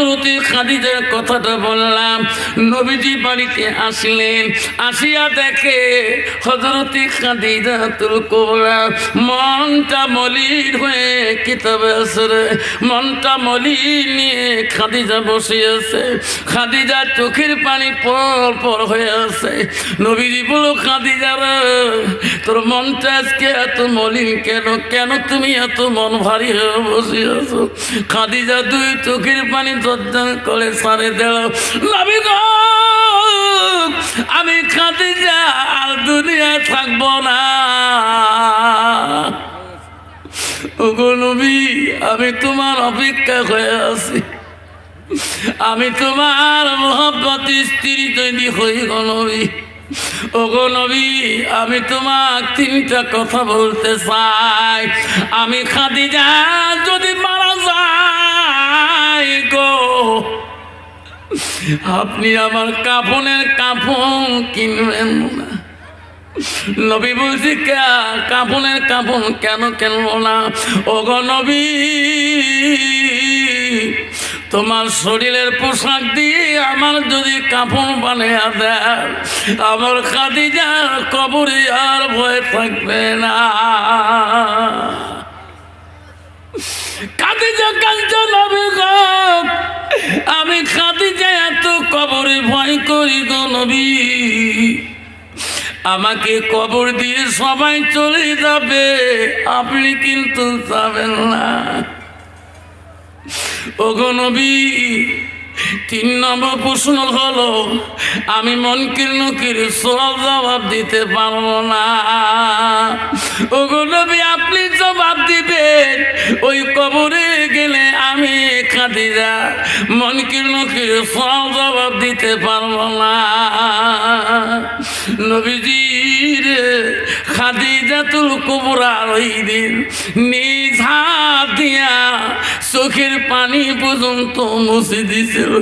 হজরতে খাদিজার কথাটা বললাম। নবীজি বাড়িতে আসলেন, আসিয়া দেখে হজরতে খাদিজা তুল কোবরা মনটা মলিন হয়ে কিতাবে আসরে, মনটা মলিন নিয়ে খাদিজা বসে আছে খাদিজা চোখের পানি পর পর হয়ে আছে। নবীজি বলো খাদিজা রে, তোর মনটা আজকে এত মলিন কেন? কেন তুমি এত মন ভারী হয়ে বসে আছো খাদিজা দুই চোখের পানি জর্জন করে সারে দেও। নবী গো, আমি খাদিজা, আর দুনিয়ায় থাকব না। ওগো নবী, আমি তোমার অপেক্ষা হয়ে আছি। আমি তোমার মোহব্বত স্ত্রী তৈরি হই গো নবী। ওগো নবী, আমি তোমার তিনটা কথা বলতে চাই। আমি খাদিজা, যদি মারা যাই গো। আপনি আমার কাপনের কাপন কিনবেন না। নবী বলছি কাপনের কাপন কেন কেনবো না? ওগো নবী, তোমার শরীরের পোশাক দিয়ে আমার যদি কাপড় বানিয়ে দেয় আমার খাদিজার কবরে আর ভয় থাকবে না। খাদিজা কাঞ্চন নবী গো। আমি খাদিজা এত কবরে, ভয় করি গো নবী। আমাকে কবর দিয়ে সবাই চলে যাবে, আপনি কিন্তু যাবেন না। ও নবী তিন নম্বর প্রশ্ন হলো, আমি মনকির নকির সব জবাব দিতে পারব না। ওগো নবী, আপনি জবাব দিবেন। ওই কবরে গেলে আমি খাদিজা, মনকির নকির সব জবাব দিতে পারব না। নবীজির তুল কুবরা ওই দিন নিজ হাত দিয়া চোখের পানি পর্যন্ত মুছে দিছিল।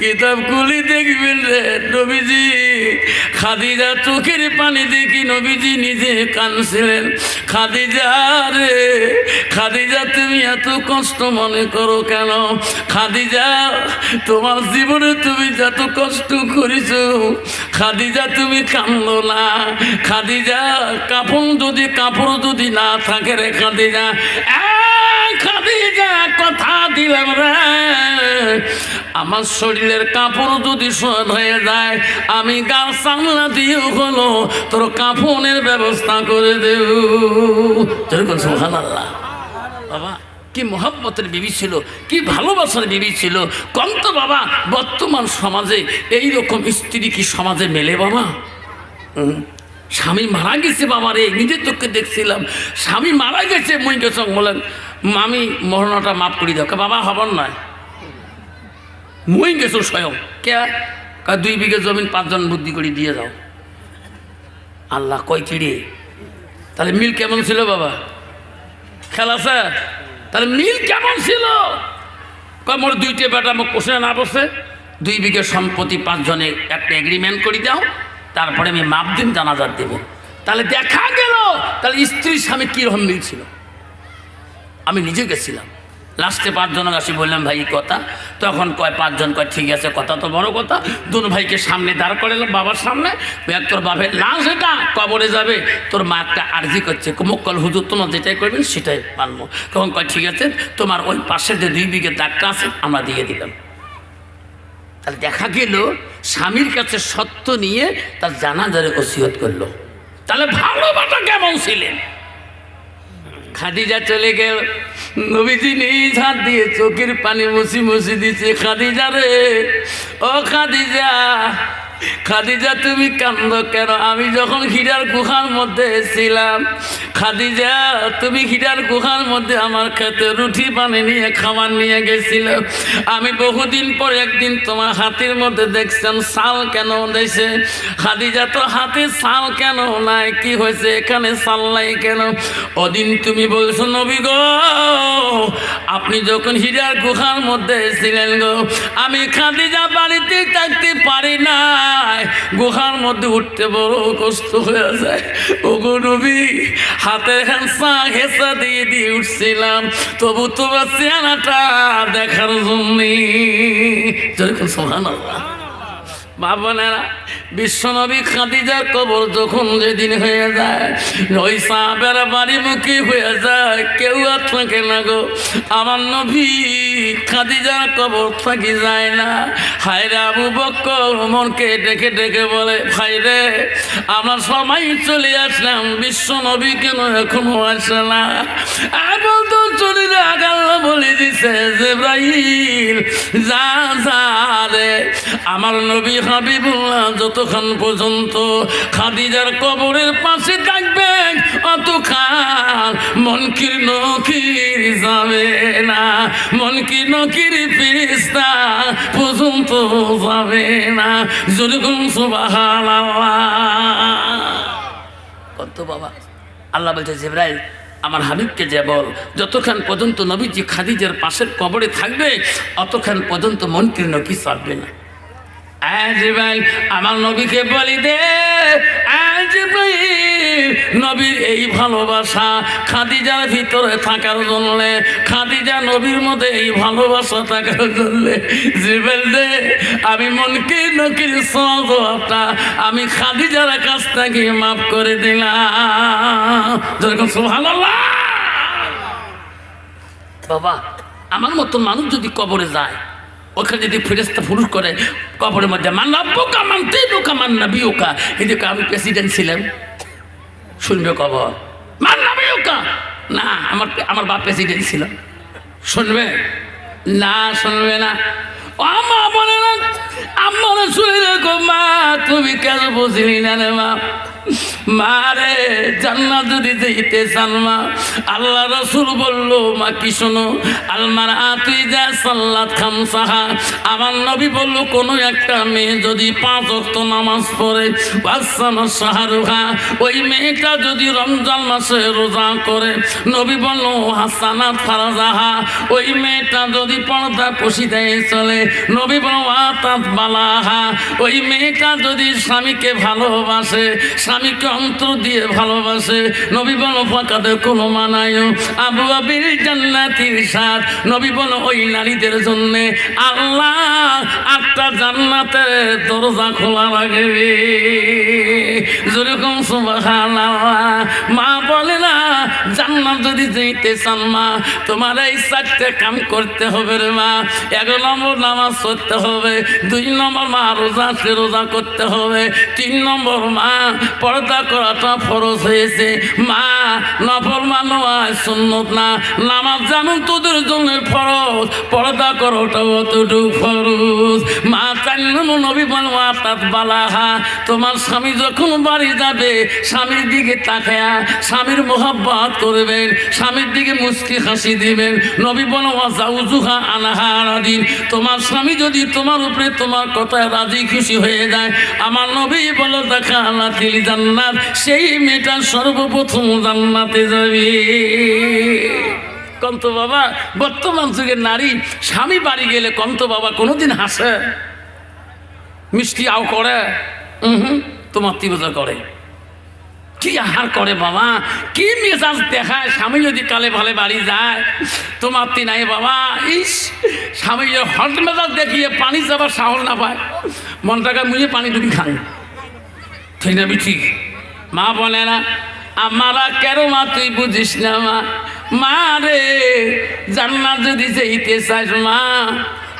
কিতাব খুলি দেখবেন রে নবীজি, খাদিজা চোখের পানি দেখি নবীজি নিজে কানছিলেন খাদিজা রে, খাদিজা তুমি এত কষ্ট মনে করো কেন? খাদিজা, তোমার জীবনে তুমি যত কষ্ট করেছ খাদিজা, তুমি কান্দো না? খাদিজা, কাপড় যদি কাপড় যদি না থাকে রে খাদিজা খাদিজা, কথা দিলাম রে। আমার শরীরের কাপড় যদি শোধ হয়ে যায়, আমি গাল সামলা দিয়ে হলো, তোর কাপড়ের ব্যবস্থা করে দেব। আল্লাহ বাবা। কি মোহাব্বতের বিবি ছিল, কি ভালোবাসার বিবি ছিল। কম তো বাবা, বর্তমান সমাজে এই রকম স্ত্রী কি সমাজে মেলে বাবা। স্বামী মারা গেছে বাবা রে, নিজের চোখে দেখছিলাম। স্বামী মারা গেছে মই গেছ বলেন, মামি, মরণটা মাফ করি দাও। বাবা হবার নয়। মই গেছো স্বয়ং। কে? দুই বিঘে জমিন পাঁচজন বুদ্ধি করে দিয়ে যাও। আল্লাহ কয় চিড়ে তাহলে মিল কেমন ছিল বাবা? খেলা স্যার? তাহলে মিল কেমন ছিল? মোর দুইটে বেটা মোক কোষে না বসে, দুই বিঘে সম্পত্তি পাঁচজনে একটা এগ্রিমেন্ট করে দাও, তারপরে আমি মাপ দিন জানাজার দেব। তাহলে দেখা গেল, তাহলে স্ত্রী স্বামী কীরকম মিল ছিল? আমি নিজে গেছিলাম। লাস্টে পাঁচজন আসি বললাম, ভাই কথা। তখন কয়, পাঁচজন কয়, ঠিক আছে, কথা তো বড় কথা। দুন ভাইকে সামনে দাঁড় করালাম বাবার সামনে। তোর বাপের লাশ এটা? কবরে যাবে? তোর মা একটা আর্জি করছে মুক্কল হুজুর তোমার যেটাই করবেন, সেটাই মানবো। তখন কয়, ঠিক আছে, তোমার ওই পাশে যে দুই বিঘে দাগটা আছে, আমরা দিয়ে দিলাম। তাহলে দেখা গেল, স্বামীর কাছে সত্য নিয়ে তার জানাজারে ওসিয়ত করল। তাহলে ভালো বাটা কেমন ছিলেন? খাদিজা চলে গেল। নবীজি নিজ হাত দিয়ে চোখের পানি মুছি মুছি দিচ্ছে খাদিজা রে, ও খাদিজা খাদিজা, তুমি কান্দ কেন? আমি যখন হীরার গুহার মধ্যে ছিলাম, খাদিজা, তুমি হীরার গুহার মধ্যে আমার খেতে রুটি পানি নিয়ে খাবার নিয়ে গেছিল। আমি বহুদিন পর একদিন তোমার হাতের মধ্যে দেখছেন শাল কেন দিয়েছে খাদিজা, তো হাতে শাল কেন নাই? কি হয়েছে? এখানে শাল নাই কেন? ওদিন তুমি বলছো, নবী গো, আপনি যখন হিরার গুহার মধ্যে ছিলেন গো, আমি খাদিজা বাড়িতে থাকতে পারি নাই গুহার মধ্যে উঠতে বড় কষ্ট হয়ে যায়। ও নবী, হাতে হ্যাঁসা হেসা দিয়ে দিয়ে উঠছিলাম, তবু তোমার চেহারাটা দেখার জন্যে। বাবা বাবনেরা বিশ্বনবী খাদিজার কবর যখন যেদিন হয়ে যায় ওই সাহাবেরা বাড়ি মুখী হয়ে যায়, কেউ আর থাকে না গো। আমার নবী খাদিজার কবর থাকি যায় না। হায়রে আবু বক্কর মনকে ডেকে ডেকে বলে, ভাই রে, আমরা সবাই চলে আসলাম বিশ্ব নবী কেন এখনও আসে না? এখন তো চলে আগাল্লা বলে দিছে জেব্রাহিল যা যা রে, আমার নবী হাবিবুল্লাহ যতক্ষণ পর্যন্ত খাদিজার কবরের পাশে থাকবেন অতক্ষণ মনকির নকির যাবে না মনকির নকির ফিরিস্তা পর্যন্ত যাবে না। যেরকম সুবাহান কত বাবা। আল্লাহ বলছে, জেব্রাইল, আমার হাবিবকে যে বল, যতক্ষণ পর্যন্ত নবীজি খাদিজার পাশের কবরে থাকবে, অতক্ষণ পর্যন্ত মনকির নকি চাপবে না। আজবাইল আমার নবীকে বলি দে আজবাইল নবীর এই ভালোবাসা খাদিজার ভিতরে থাকার জন্য, খাদিজা নবীর মধ্যে এই ভালোবাসা থাকার জন্য। জিবেল দে, আমি মনকে নকির সবটা আমি খাদিজার কাছ থেকে মাফ করে দিলাম। যেরকম বাবা আমার মতো মানুষ যদি কবরে যায় ওখানে যদি ফেরেস্তা ফুরুষ করে, কবরের মধ্যে, মান রব্বুকা, মান দিনুকা মান নাবিয়ুকা? এদিকে আমি প্রেসিডেন্ট ছিলাম। শুনবে কবর। মান্না বিউকা না, আমার আমার বাপ প্রেসিডেন্ট ছিল। শুনবে? না শুনবে না। আমা বলে না আমার রেখো মা, তুমি কেন বুঝলি না রে মা? মারে জান্নাত যদি যেতে চান মা, আল্লাহ রসুল বলল, মা কি শোনো আলমার আতুই যা সাল্লাত খাম সাহা আমার নবী বলল, কোনো একটা মেয়ে যদি পাঁচ অক্ত নামাজ পড়ে বাচ্চানা সাহারুহা ওই মেয়েটা যদি রমজান মাসে রোজা করে, নবী বলল হাসানাত ফারাজাহা, ওই মেয়েটা যদি পর্দা পশিদায় চলে, নবী বলল আতাত বালাহা ওই মেয়েটা যদি স্বামীকে ভালোবাসে, স্বামীকে অন্তর দিয়ে ভালোবাসে, নবী বলো ফাঁকাতে কোনো মানায় আবু আবির জান্নাতির সাথ নবী বলো ওই নারীদের জন্য। আল্লাহ আটটা জান্নাতের দরজা খোলা রাখবে যেরকম সুবহানাল্লাহ, মা বলে না জান্নাত যদি যেতে চান মা, তোমার এই চারটে কাম করতে হবে রে মা। এক নম্বর নামাজ হবে, দুই নম্বর মা রোজা সে রোজা করতে হবে, তিন নম্বর মা পর্দা করাটা ফরজ হয়েছে। মা সুন্নত না। নামাজ জানুন তোদের জন্য ফরজ, পর্দা অতটুকু ফরজ। মা চান্নম নবী বানওয়া তাত বালাহা, তোমার স্বামী যখন বাড়ি যাবে, স্বামীর দিকে তাকায়া, স্বামীর মোহাব্বত করবেন স্বামীর দিকে মুস্কি হাসি দিবেন। নবী দিন তোমার স্বামী যদি তোমার উপরে তোমার কথায় রাজি খুশি হয়ে যায়, আমার নবী বলো, দেখা আল্লাহ জান্নাত। সেই মেয়েটা সর্বপ্রথম জান্নাতে যাবে। কন্ত বাবা, বর্তমান যুগের নারী স্বামী বাড়ি গেলে কন্ত বাবা কোনোদিন হাসে? মিষ্টি আও করে? হুম, তোমার তীব্রতা করে। কি আহার করে বাবা? কি মেজাজ দেখায় স্বামী যদি কালে ভালে বাড়ি যায়? তোমার তি নাই বাবা। ইস, স্বামী হট মেজাজ দেখিয়ে পানি যাবার সাহস না পায়। মনটাকে মুঝে পানি ডুবি খান ঠিক না ঠিক মা বলে না, আমারা কেন মা তুই বুঝিস না মা? মা রে, জান্নাত যদি যেতে চাস মা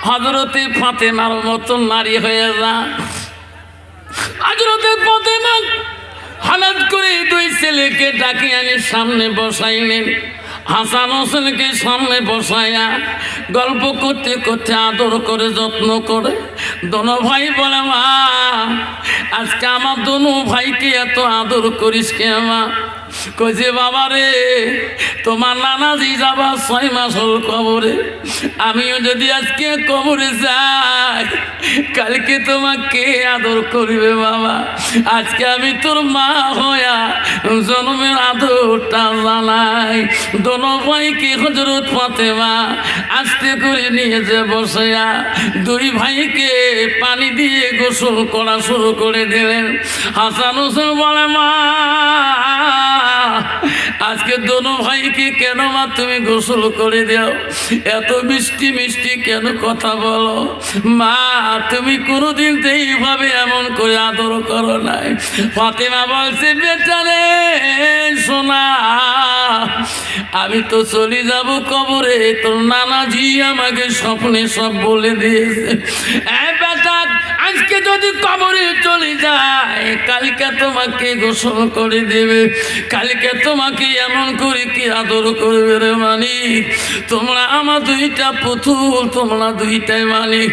হজরতে ফাতেমার মতন নারী হয়ে যা। হজরতে ফাতেমা ছেলেকে ডাকি আনি সামনে বসাইলেন। হাসান হোসেনকে সামনে বসাইয়া গল্প করতে করতে আদর করে, যত্ন করে, দোনো ভাই বলে, মা, আজকে আমার দোনো ভাইকে এত আদর করিস কে, মা? কইছে বাবা রে, তোমার নানাজি যাবা ছয় মাস হল কবরে। আমিও যদি আজকে কবরে যাই, কালকে তোমাকে আদর করবে বাবা। আজকে আমি তোর মা হইয়া জন্মের আদরটা জানাই। দোনো ভাইকে হজরত ফাতেমা আস্তে করে নিয়ে যে বসেয়া দুই ভাইকে পানি দিয়ে গোসল করা শুরু করে দিলেন। হাসান হোসেন বলে, মা আজকে দোনো ভাইকে কেন মা তুমি গোসল করে দাও? এত মিষ্টি মিষ্টি কেন কথা বলো? মা, তুমি কোনোদিন এইভাবে এমন করে আদর করো নাই। ফাতেমা বলছে, বেটা রে, সোনা, আমি তো চলে যাব কবরে। তোর নানাজি আমাকে স্বপ্নে সব বলে দিয়েছে। যদি কবরে চলে যায়, কালকে তোমাকে গোসল করে দেবে। কালকে তোমাকে এমন করে কি আদর করবে রে মালিক? তোমরা আমার দুইটা পুতুল, তোমরা দুইটাই মালিক।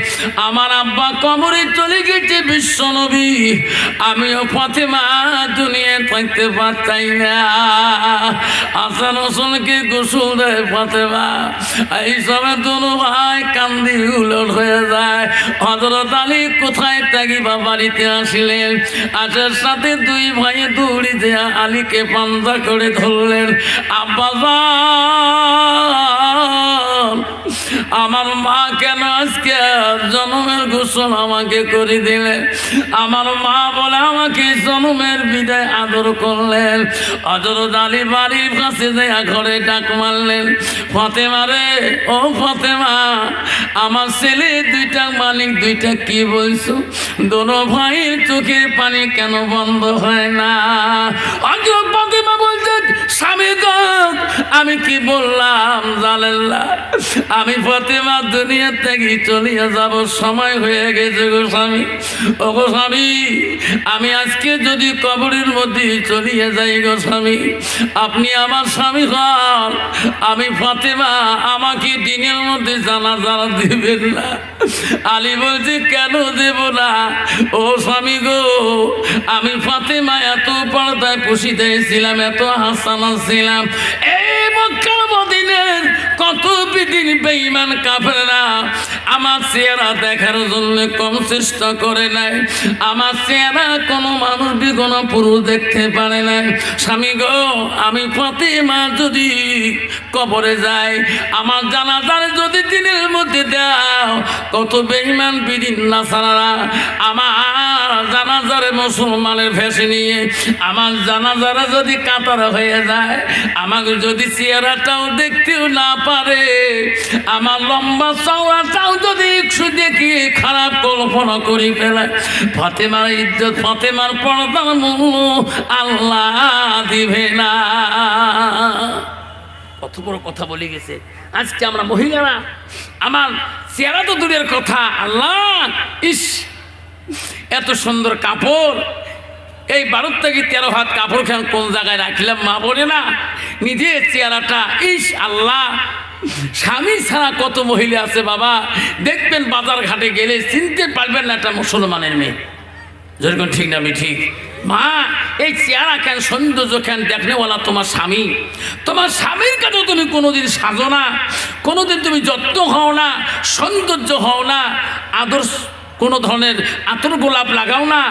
আমার আব্বা কবরে চলে গেছে বিশ্ব নবী। আমিও ফাতেমা দুনিয়া থাকতে পারতাই না। আসান হোসেনকে গোসল দেয় ফাতেমা। এই সময় দুনো ভাই কান্দি উলট হয়ে যায়। হজরত আলী কোথায় থাকিবা বাড়িতে আসলেন আসার সাথে দুই ভাই দৌড়ি দেয়া আলীকে পান্দা করে ধরলেন। আব্বা আমার মা কেন আজকে জন্মের ঘোষণ আমাকে করে দিলেন? আমার মা বলে আমাকে জন্মের বিদায় আদর করলেন। হজরত আলী বাড়ির কাছে দেয়া ঘরে ডাক মারলেন, ফতেমা রে, ও ফতেমা, আমার ছেলে দুইটা, মালিক দুইটা কি বলছো? দোনো ভাইয়ের চোখের পানি কেন বন্ধ হয় না? হজরত ফতেমা বলছে স্বামী আমি কি বললাম জানেল্লা আমি ফতেমা দুনিয়া থেকে চলিয়ে যাব, সময় হয়ে গেছে গো স্বামী। ও গো স্বামী, আমি আজকে যদি কবরের মধ্যে চলিয়ে যাই গো স্বামী, আপনি আমার স্বামী হন, আমি ফাতেমা আমাকে দিনের মধ্যে জানা জানা দেবেন না। আলী বলছে, কেন দেব না? ও স্বামী গো, আমি ফাতেমা এত পর্দায় পুষিতে ছিলাম এত হাসানা ছিলাম এই মক্কা মদিনের কত বিদিন বেঈমান কাফেররা আমার চেহারা দেখার জন্য কম চেষ্টা করে নাই। আমার চেহারা কোনো মানুষ কোনো পুরুষ দেখতে পারে নাই স্বামী গো, আমি ফাতেমা যদি কবরে যাই, আমার জানাজার যদি দিনের মধ্যে দাও, কত বেঈমান বিদিন না সারা আমার জানাজারে মুসলমানের ভেসে নিয়ে আমার জানাজারা যদি কাতার হয়ে যায়, আমাকে যদি চেহারাটাও দেখতেও না পারে। আমার লম্বা চওড়াটাও যদি একটু দেখি, খারাপ কল্পনা করি ফেলে। ফাতেমার ইজ্জত, ফাতেমার পর্দার মূল্য আল্লাহ দিবে না। কত বড় কথা বলে গেছে। আজকে আমরা মহিলারা, আমার চেহারা তো দূরের কথা। আল্লাহ, ইস, এত সুন্দর কাপড়। এই বারোর থেকে তেরো হাত কাপড় খান কোন জায়গায় রাখলাম, মা বলে না। নিজের চেহারাটা, ইস আল্লাহ, স্বামী ছাড়া কত মহিলা আছে বাবা। দেখবেন বাজার ঘাটে গেলে চিনতে পারবেন না একটা মুসলমানের মেয়ে। যেরকম ঠিক না ঠিক? মা, এই চেহারা কেন, সৌন্দর্য কেন দেখনেওয়ালা তোমার স্বামী? তোমার স্বামীর কাছে তুমি কোনোদিন সাজো না, কোনোদিন তুমি যত্ন হও না, সৌন্দর্য হও না, আদর্শ কোনো ধরনের আতর গোলাপ লাগাও না।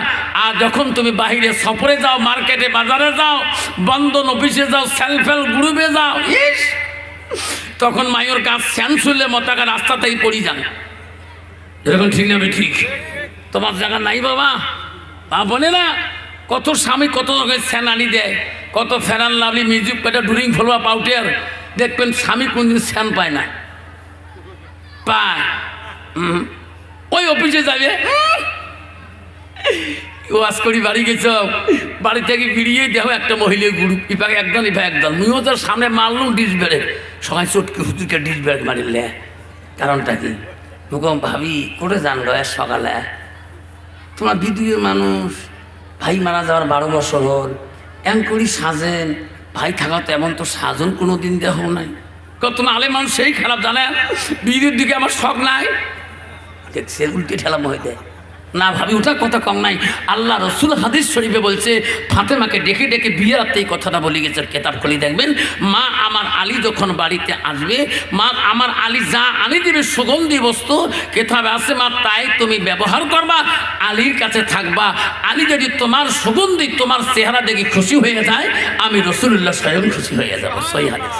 আর যখন তুমি বাহিরে সফরে যাও, মার্কেটে বাজারে যাও, বন্ধন অফিসে যাও সেলফ হেল্প গ্রুপে যাও, ইস! তখন মায়ের গাছ স্যান শুনলে মতাকা রাস্তাতেই পড়ি যান। এরকম ঠিক না ঠিক? তোমার জায়গা নাই বাবা? তা বলে না, কত স্বামী কত রকমের স্যানানি দেয়, কত ফেরান লাভলি মিউজিক পেটা ডুরিং ফলোয়া পাউটিয়ার দেখবেন স্বামী কোনদিন স্যান পায় না। পায়। ওই অফিসে যাবে। ওয়াজ করি বাড়ি গেছ। বাড়ি থেকে বেরিয়ে দেখো একটা মহিলা গ্রুপ ইপাকে একদল ইপা একদল। মুইও তার সামনে মারলুম ডিস বেড়ে সবাই চটকে হুতুকে ডিস বেড়ে মারিলে। কারণটা কি? মুখম ভাবি করে যান রয়ের সকালে। তোমার বিদুয়ের মানুষ, ভাই মারা যাওয়ার বারো বছর হল। এমন করি সাজেন। ভাই থাকা তো এমন তো সাজন কোনো দিন দেহ নাই। তোমার আলে মানুষ সেই খারাপ জানে? বিয়ের দিকে আমার শখ নাই। দেখছে উল্টে ঠেলাম হয়ে দেয় না ভাবি ওটা কথা কম নাই। আল্লাহ রসুল হাদিস শরীফে বলছে, ফাতেমাকে ডেকে ডেকে বিয়ে রাখতে এই কথাটা বলে গেছে কেতাব খুলে দেখবেন, মা আমার আলী যখন বাড়িতে আসবে, মা আমার আলী যা আনি দেবে, সুগন্ধি বস্তু, কেতাবে আছে, মা, তাই তুমি ব্যবহার করবা, আলীর কাছে থাকবা। আলী যদি তোমার সুগন্ধি, তোমার চেহারা দেখে খুশি হয়ে যায়, আমি রসুল্লাহ স্বয়ং খুশি হয়ে যাব। সই হাদিস।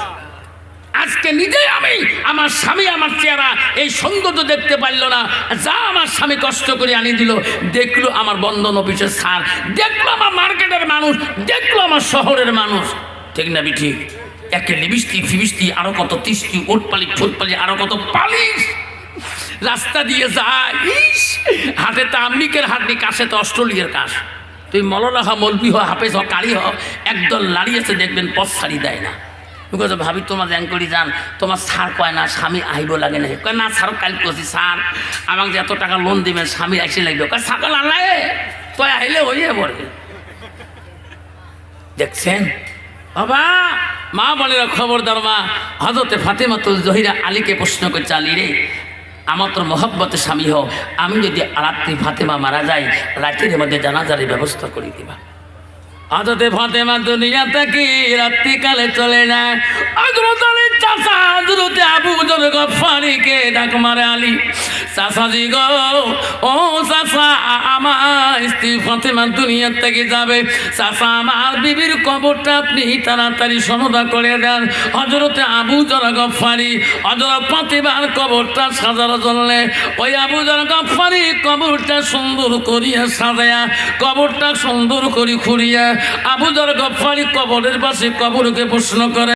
আজকে নিজে আমি আমার স্বামী, আমার চেহারা এই সৌন্দর্য দেখতে পারল না। যা আমার স্বামী কষ্ট করে আনি দিল, দেখল আমার বন্ধন অফিসের সার দেখল আমার মার্কেটের মানুষ, দেখল আমার শহরের মানুষ। ঠিক না বি ঠিক একে লিবিস্তি ফিবিস্তি আরও কত তিস্তি ওটপালি ঠোঁটপালি আরও কত পালিশ। রাস্তা দিয়ে যায় হাতে তো আমেরিকার হাড্ডি কাশে তো অস্ট্রেলিয়ার কাশ। তুই মলনা হ, মলবি হ, হাফেজ হ, কারি হ, একদল লাড়িয়েছে দেখবেন পথ ছাড়ি দেয় না। বিকজ ভাবি, তোমার জ্যাং করি যান। তোমার সার কয় না, স্বামী আইব লাগে না কয়, না সার কাল করছি স্যার। আমাকে যে এত টাকা লোন দিবেন স্বামী আইসে লাগবে। কয় সাকাল আল্লাহ তুই আইলে হইয়ে পড়ে দেখছেন? বাবা, মা বলেরা খবরদার মা হজরতে ফাতেমা তো জহিরা আলীকে প্রশ্ন করছে, আলী রে, আমার তোর মহব্বতে স্বামী হোক আমি যদি রাত্রি ফাতেমা মারা যাই, রাতের মধ্যে জানাজারের ব্যবস্থা করে দিবা। হজরতে ফাতেমা দুনিয়া থেকে রাত্রিকালে চলে যায়। হজরত চাষা হজরতে আবু জল গফারিকে ডাক মারে আলী। চাষাজি গো, ও চাষা আমার স্ত্রী ফাতেমা দুনিয়া থেকে যাবে। চাষা আমার বিবির কবরটা আপনি তাড়াতাড়ি সনদা করে দেন। হজরতে আবু জল গফারি হজরত ফাতেমার কবরটা সাজার জন্য। ওই আবু জল গফারি কবরটা সুন্দর করিয়া সাজায়া, কবরটা সুন্দর করি খুঁড়িয়া আবু জল গফারি কবরের পাশে কবরকে প্রশ্ন করে